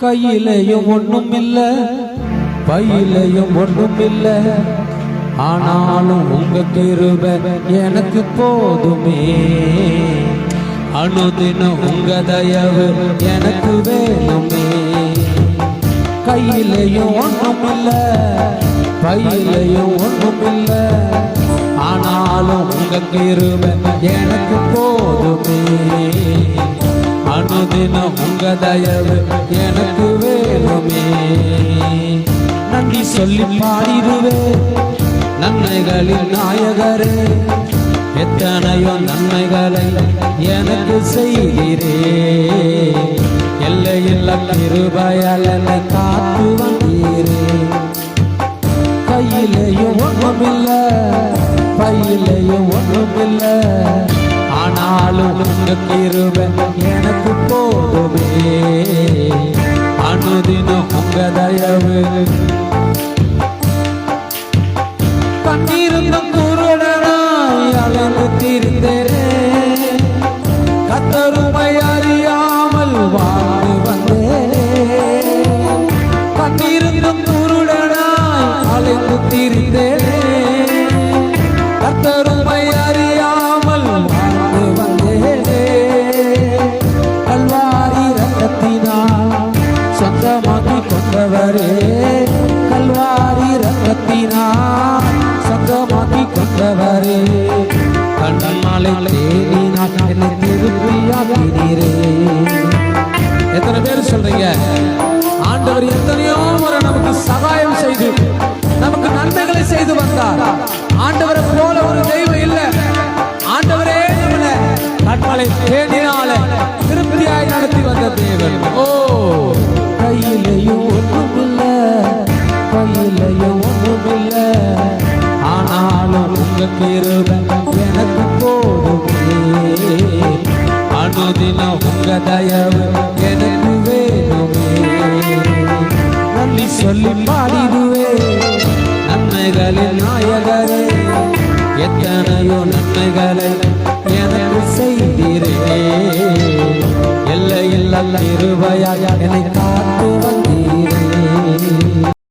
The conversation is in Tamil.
கையிலையும் ஒன்றும் இல்லை பையிலையும் ஒன்றும் இல்லை ஆனாலும் உங்க கிருப எனக்கு போதுமே. அனுதினம் உங்க தயவு எனக்கு வேணுமே. கையிலையும் ஒன்றும் இல்லை பையிலையும் ஒன்றும் இல்லை ஆனாலும் உங்க கிருப எனக்கு போதுமே. அனுதினம் உங்க தயவு எனக்கு வேணுமே. நன்றி சொல்லி பாடிடுவே நன்மைகளின் நாயகரே. எத்தனையோ நன்மைகளை எனக்கு செய்கிறே. எல்லையில்ல கிருபையால் காத்து வந்தீரே. கையிலையும் ஒன்றுமில்லை பையிலையும் ஒன்றுமில்லை ஆனாலும் உங்க எனக்கு போதுமே. அனுதினம் உங்க தயவு. கண்ணீருந்தும் குருடனாய் அலைந்து திரிந்தேனே. கத்தருமை அறியாமல் வாழ்ந்து வந்தேனே. கண்ணீருந்தும் சொந்தமாக்கி கொண்டவரே கல்வாரி ரத்தத்தினால் சொந்தமாக்கி கொண்டவரே. கண்ணாலை தேடினால் என்னை திருப்பியாகிறீரே எத்தனை பேர் சொல்றீங்க? ஆண்டவர் எத்தனையோ முறை நமக்கு சகாயம் செய்து நமக்கு நன்மைகளை செய்து வந்தார். ஆண்டவரை போல ஒரு தெய்வம் இல்லை. ஆண்டவரே நம்மளை கண்மலை தேடினால திருப்தியாய் நடத்தி வந்த தேவன். ஓ கிருபை எனக்கு போதுமே. அனுதினம் உங்க தயவு எனக்கு வேணுமே. நன்றி சொல்லி பாடிடுவே. நன்மைகளின் நாயகரே எத்தனையோ நன்மைகளை எனக்கு செய்தீரே எல்லையில் அல்ல இருவையா என்னை காத்து